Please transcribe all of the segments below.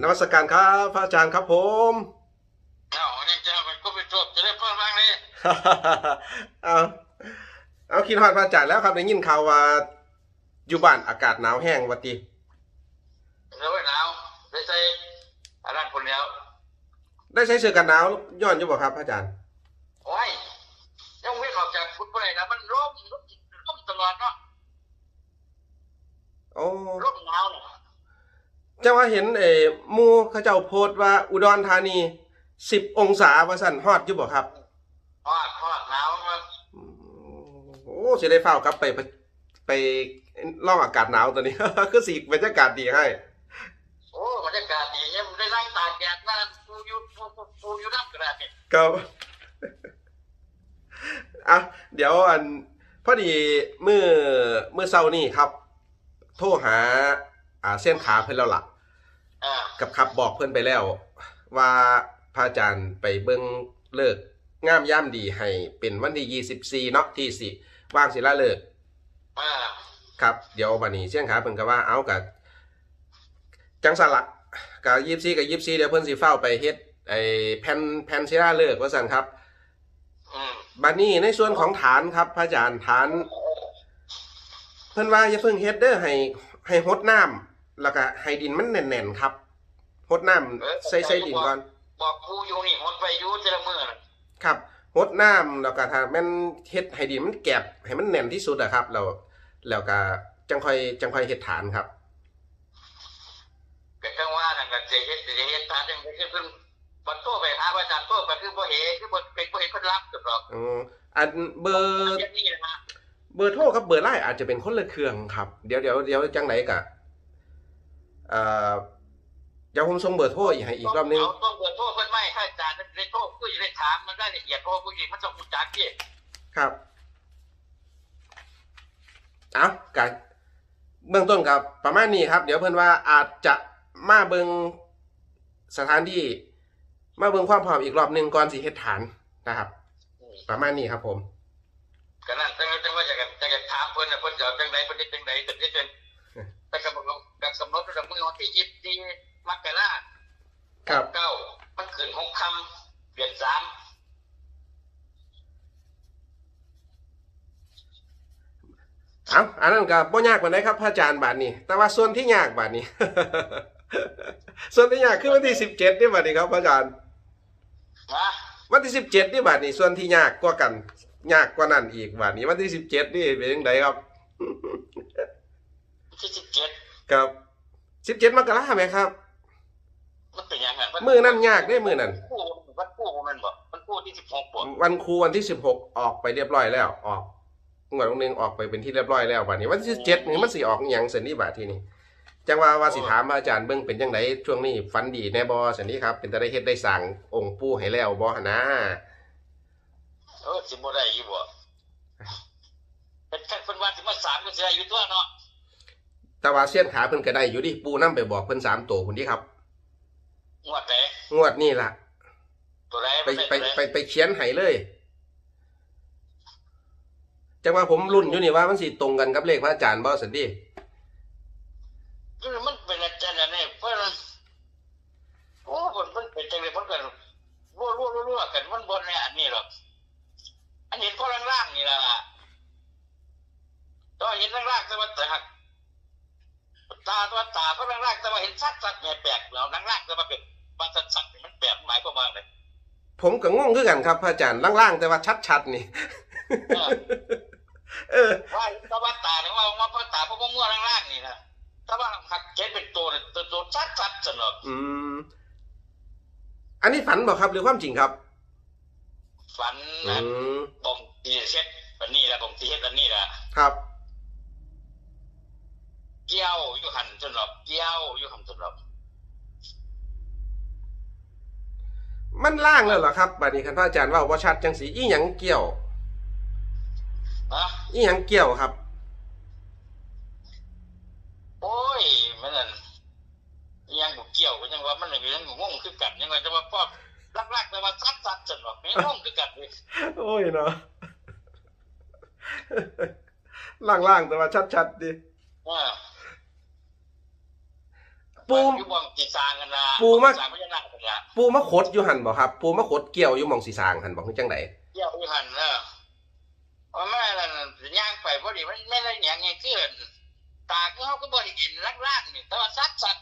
นวัตการครับพระอาจารย์ครับผมเอาเนี่ยจะไปก็ไปจบจะได้เพิ่มบ้างเลยเอาเอาคิดฮอดพระอาจารย์แล้วครับได้ยินข่าวว่าอยู่บ้านอากาศหนาวแห้งวัติแล้วหนาวได้ใส่อะไรคนแล้ว ได้ใช้เสื้อกันหนาวย้อนอยู่บ่ครับพระอาจารย์โอ้ยยังไม่ออกจากฟุตบอลเลยนะมันร่มร่มตลอดเนาะโอ้ร่มหนาวเนี่ยเจ้าว่าเห็นเอ่อหมูเขาเจ้าโพสต์ว่าอุดรธานีสิบองศาว่าสั่นฮอดอยู่บ่ครับทอดทอดหนาวมันโอ้สิได้เฝ้าครับไปไปไปล่องอากาศหนาวตัวนี้ คือสีบรรยากาศดีให้ โอ้บรรยากาศดีเนี่ยมันได้นั่งตากแดดนั่งปูอยู่ปูปูปูอยู่นั่งกระดาษเนี่ยครับอะเดี๋ยวอันพอดีเมื่อเมื่อเช้านี่ครับ โทรหา อ่าเส้นขาเพิ่นแล้วล่ะ อ่ากับขับบอกเพิ่นไปแล้ว ว่าพระอาจารย์ไปเบิ่งเลิกงามย่ามดีให้เป็นวันที่ 24 เนาะที่สิว่างศิลาเลิกอ่าครับ เดี๋ยวบัดนี้เส้นขาเพิ่นก็ว่าเอากับจังสลักกับ24กับ24เดี๋ยวเพิ่นสิเฝ้าไปเฮ็ดไอ้แผ่นแผ่นศิลาเลิกว่าซั่นครับ อืมบัดนี้ในส่วนของฐานครับ พระอาจารย์ฐาน เพิ่นว่าอย่าเพิ่งเฮ็ดเด้อให้ให้หดน้ำ แล้วก็ให้ดินมันแน่นๆครับหดน้ำใส่ใส่ดินก่อน บอกปูอยู่นี่หมดไปอยู่เจละมือน่ะครับหดน้ำแล้วก็ถ้าแม่นเฮ็ดให้ดินมันแกบให้มันแน่นที่สุดอะครับแล้วแล้วก็จังค่อยจังค่อยเฮ็ดฐานครับก็จังว่านั่นก็จะเฮ็ดจะเฮ็ดตามจังคือเพิ่นบัดโตไปหาอาจารย์โตก็คือบ่เห็นคือบ่เป็นบ่เห็นเพิ่นรับตลอดอืมอันเบอร์อย่างนี้นะฮะเบอร์โทรกับเบอร์ไลน์อาจจะเป็นคนละเครื่องครับ เดี๋ยวเดี๋ยวเดี๋ยวจังไหนกะเอ่อเดี๋ยวผมส่งเบอร์โทรอีกให้อีกรอบนึงเาต้องเปิดโทษเพิ่นไม่ให้อาจารย์ได้โทษกูจะได้ถามมันได้ละเอียดเพราะว่ากูยิงมันต้องรู้จักพี่ครับเอากันเบื้องต้นกับประมาณนี้ครับ เดี๋ยวเพิ่นว่าอาจจะมาเบิงสถานที่ มาเบิงความพร้อมอีกรอบหนึ่งก่อนสิเฮ็ดฐานนะครับ ประมาณนี้ครับผม ก็นั่นจังจังว่าจะกันจะกันถามเพิ่นน่ะเพิ่นจะเอาจังไดเพิ่นเฮ็ดจังไดแต่ที่เป็นแต่ก็บอก กับกำหนดตั้งมือวันที่24มกราครับเก้ามันขึ้น6ค่ำเดือนสามเอาอันนั้นก็บ่ยากปานใดครับพระอาจารย์บาทนี้ แต่ว่าส่วนที่ยากบาทนี้ ส่วนที่ยากคือวันที่สิบเจ็ดนี่บาทนี้ครับพระอาจารย์นะวันที่สิบเจ็ดนี่บาทนี้ส่วนที่ยากกว่ากันยากกว่านั้นอีกบาทนี้ วันที่สิบเจ็ดนี่เป็นยังไงครับที่17ค รับสิบเจ็ดมกราไหมครับ มันเป็นยังไงมือนั่นยากได้มือนั่นคู่มันคู่มันบ่มันคู่ที่16บ่วันครูวันที่สิบหกออกไปเรียบร้อยแล้วออกงวดวันหนึงออกไปเป็นที่เรียบร้อยแล้วบาทนี้วันที่สิบเจ็ดนี่มันสิออกอหย่างเสนนี่บาทที่นี่จังว่าว่าสิถามพระอาจารย์เบิ่งเป็นจังไดช่วงนี้ฝันดีแน่บ่สันนี้ครับ เป็นตะได้เฮ็ดได้สั่งองค์ปู่ให้แล้วบ่หนนะเออสิบ่ได้อยู่บ่เป็นแค่เพิ่นว่าสิมาสามก็สิได้อยู่ตัวเนาะ แต่ว่าเสี้ยนขาเพิ่นก็ได้อยู่ดิปู่นํไปบอกเพิ่นสามตัวพุ่นดิครับ งวดไหนงวดนี้ล่ะ ตัวไหนไปไปไปไปเขียนให้เลยจังว่าผมรุ่นอยู่นี่ว่ามันสิตรงกันกับเลขพระอาจารย์บ่สันดิคือมันเป็นอาจารย์เนี่ยเพิ่นโอ้มันมันเป็นจังได๋เพิ่นก็รัวรัวรัวกันมันบ่แน่อันนี้หรอกอันเห็นพอล่างๆนี่ล่ะตอนเห็นล่างๆแต่ว่าแต่หัก ตาตัวตาเพราะล่างๆแต่ว่าเห็นชัดๆแปลกๆแล้วล่างๆแต่ว่าเป็นว่าชัดๆมันแปลกหมายความว่าไงผมก็งงคือกันครับพระอาจารย์ล่างๆ แต่ว่าชัดๆนี่เออเออว่าตาบ้าตาเนี่ยว่าว่าพ่อตาพ่อพ่อมั่วล่างๆนี่นะถ้าว่าหักเจ็ดเป็นตัวเนี่ยตัวตัวชัดชัดๆสนุกอืมอันนี้ฝันบอกครับหรือความจริงครับ ฝันอืนะมบ่งตีเช็ดอันนี้แหละบ่งตีเช็ดอันนี้แหละครับเกี้ยว อยู่หันสนุกเกี้ยวอยู่หันสนุกมันล่างแล้วเหรอครับบัดนี้คันพระอาจารย์ว่าว่าชัดจังสีอีหยังเกี่ยวนะอีหยังเกี่ยวครับ โอ้ยมันนั่นยังบ่เกี่ยวก็ยังว่ามันยังงงคือกันยังไงแต่ว่าพ่อลักๆแต่ว่าชัดชัดๆสนุกไม่งงคือกันเลยโอ้ยเนาะล่างๆแต่ว่าชัดๆดิว่า ปู อยู่บ่องจีสร้างกันนะปูมาสร้างพญานาคกันละปูมะขดอยู่หันบ่ครับปูมะขดเกี่ยวอยู่หมองสีสร้างหันบ่คือจังไดเที่ยวอยู่หันเนอะว่าแม่นั่นย่างไปพอดีมันไม่ได้หยังไงคือตาเขาก็บ่ได้เห็นล่างๆนี่แต่ว่าซัดซัด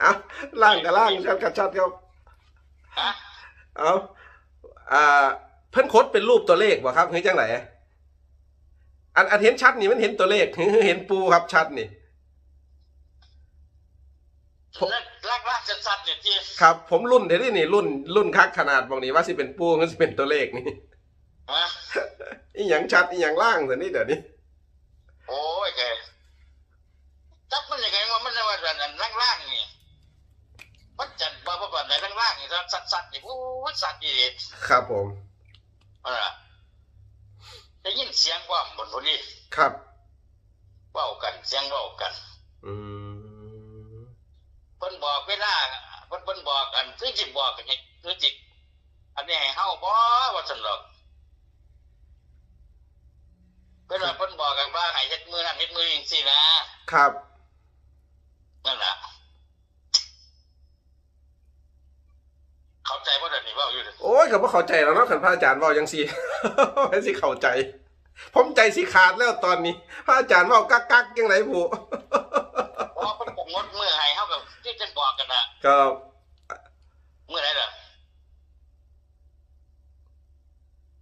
เอาล่างกับล่างชัดกับชัดครับฮะ เอาอ่าเพิ่นคดเป็นรูปตัวเลขบ่ครับคือจังได อันอันเห็นชัดนี่มันเห็นตัวเลข เห็นปูครับชัดนี่ผมล่างล่างๆซัดๆเนี่ยที่ครับ ผมรุ่นเดี๋ยวนี้นี่รุ่นรุ่นคักขนาดบางนี้ว่าสิเป็นปูมันสิเป็นตัวเลขนี่ฮะอีหยังชัดอีหยังล่างแต่นี่เดี๋ยวนี้โอ้ยแกจับมันยังไงว่ามันว่าแบบนั้นล่างๆนี่มันจัดบ่บ่แบบไหนล่างๆนี่ซัดๆนี่โอ้ยซัดอีครับผมนั่นล่ะได้ยิน เสียงว่าบนพอดีครับเว้ากันเสียงเว้ากัน อืมเพิ่นบอกเวลาเพิ่นเพิ่นบอกกันคือสิบอกกันให้คือสิอันนี้ให้เฮาบ่ว่าซั่นดอกเพิ่นว่าเพิ่นบอกกันว่าให้เฮ็ดมือนั่นเฮ็ดมือจังซี่นะครับนั่นล่ะเข้าใจบ่เดี๋ยวนี้เว้าอยู่เด้อโอ้ยก็บ่เข้าใจแล้วเนาะคันพระอาจารย์เว้าจังซี่ให้สิเข้าใจ ผมใจสิขาดแล้วตอนนี้พระอาจารย์เว้ากักกักๆจังไดผู้เพราะว่าเพิ่นกำหนดมือให้เฮากับที่เพิ่นบอกกันน่ะก็มื้อไหนล่ะ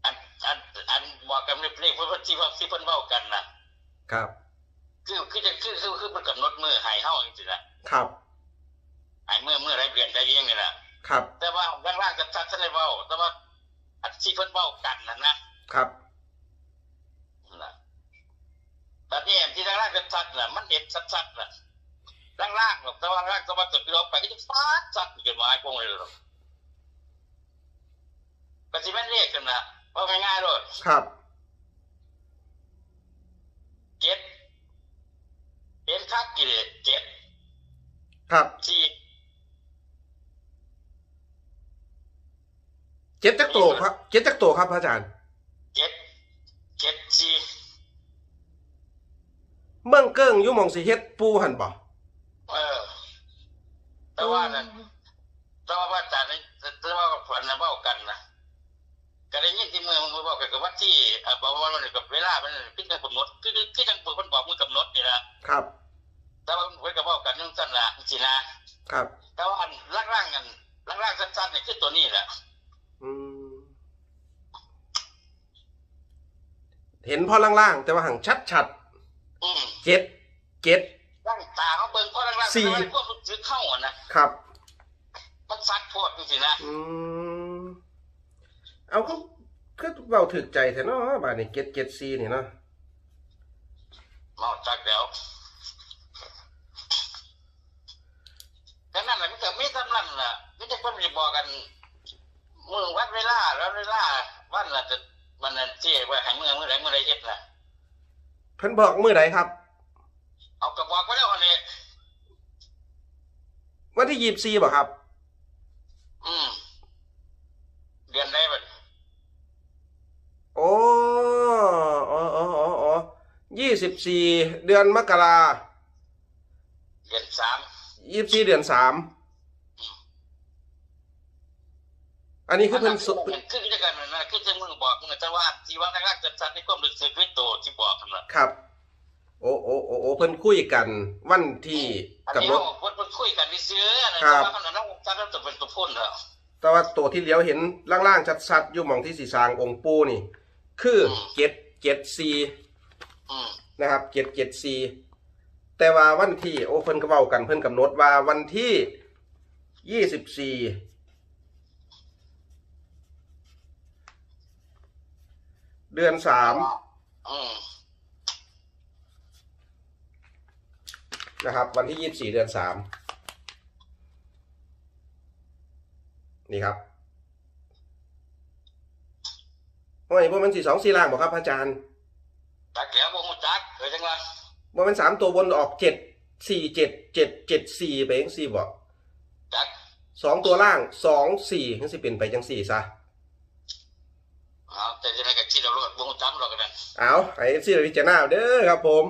อันอันอันบอกกันเรียบๆเพิ่นที่ว่าที่เพิ่นเว้ากันน่ะครับ คือคือจะคือคือคือมันกำหนดมือให้เฮาจังซี่ล่ะครับให้มือมือไรเดือนได้เองนี่ล่ะครับ แต่ว่าด้านล่างจะชัดๆท่านได้เว้าแต่ว่าอันที่เพิ่นเว้ากันนั่นนะครับ นั่นล่ะ แต่นี่อันที่ด้านล่างจะชัดน่ะมันเห็นชัดๆน่ะล่างล่างๆหรอกแต่ว่าล่างแต่ว่าจุดที่เราไปก็จะฟาดชัดขึ้นมาไอ้พวกนี้หรอกก็สิแม่นเลขกันน่ะว่าง่ายๆเลยครับเจ็ดเห็นคักกี่เลยเจ็ดครับสี่เจ็ดจักโตครับเจ็ดจักโตครับพระอาจารย์เจ็ดเจ็ดสี่ เมืองเกิ้งอยู่หมองสิเฮ็ดปูหันบ่เออ แต่ว่านั่นแต่ว่าว่าแต่นั้นแต่ว่าฝันนะเว้ากันนะก็ได้ยินที่เมืองมันบอกกันกับว่าที่เอ่อบอกว่ามันกับเวลามันพิจารณากำหนดคือคือคือจังเปิดมันบอกมือกำหนดนี่นะครับ แต่ว่ามันเว้นกับเว้ากันนั่งสั้นละสินะครับ แต่ว่าอันล่างๆกันล่างๆสั้นๆนี่คือตัวนี้แหละอืม เห็นพอล่างๆ แต่ว่าหังชัดชัด อืมๆเจ็ดเจ็ด ร่างตาเขาเบิ่งเพราะล่างๆสี่แต่ว่าพวกมันซื้อเข้าอะนะครับ มันซัดโพดจริงๆนะอืมเอาก็ก็เบาถึกใจแท้เนาะบาดนี้เจ็ดเจ็ดซีนี่เนาะเมาจักแล้วก็นั่นแหละมันก็ไม่ทำนั่นแหละไม่ใช่คนจะบอกกันมือวัดเวลาแล้วเวลาวันละจะวันนั้นที่ว่าให้เมื่อเมื่อไรเมื่อไรเอ็ดนะ เพิ่นบอกมื้อใดครับ เอากระบอกไว้แล้ววันนี้วันที่ยี่สี่บ่ครับ อืมเดือนได้บัดโอ้อ๋ออ๋ออ๋ออ๋อยี่สิบสี่เดือนมกราเดือนสามยี่สิบสี่เดือนสาม อันนี้คือเพิ่นสุคือคือจะกันนะคือจะมึงบอกมึงจะว่าที่ว่าแรกๆจะชัดในความรู้สึกคือโตที่บอกกันนะครับ โอ้โอ้โอ้โอ้เพิ่นคุยกันวันที่อันกำนี้หนดเราพูดคุยกันนี่ซื้อนะครัแต่บว่าขนาดนั้นชัดแล้วจะเป็นตัวพ่นแล้วแต่ว่าตัวที่เลี้ยวเห็นล่างๆชัดๆอยู่หมองที่สีสร้างองค์ปูนี่ คือเจ็ดเจ็ดซีอืมนะครับเจ็ดเจ็ดซีแต่ว่าวันที่โอ้เพิ่นก็เว้ากันเพิ่นกำหนดว่าวันที่ยี่สิบสี่ เดือนสามอืมนะครับ วันที่ยี่สิบสี่เดือนสามนี่ครับวันนี้พวกมันสี่สองสี่ล่างบอกครับพระอาจารย์จักแล้วบ่ฮู้จักเคยจังว่าว่ามันสามตัวบนออกเจ็ดสี่เจ็ดเจ็ดเจ็ดสี่ไปยังสี่บอกจักสองตัวล่างสองสี่ยังสิเป็นไปจังสี่ซะเอาแต่จะได้ก็คิดเอาโลดบ่ฮู้จักหรอกกันนั่นเอาไอ้ซีเราพิจารณาเด้อครับผม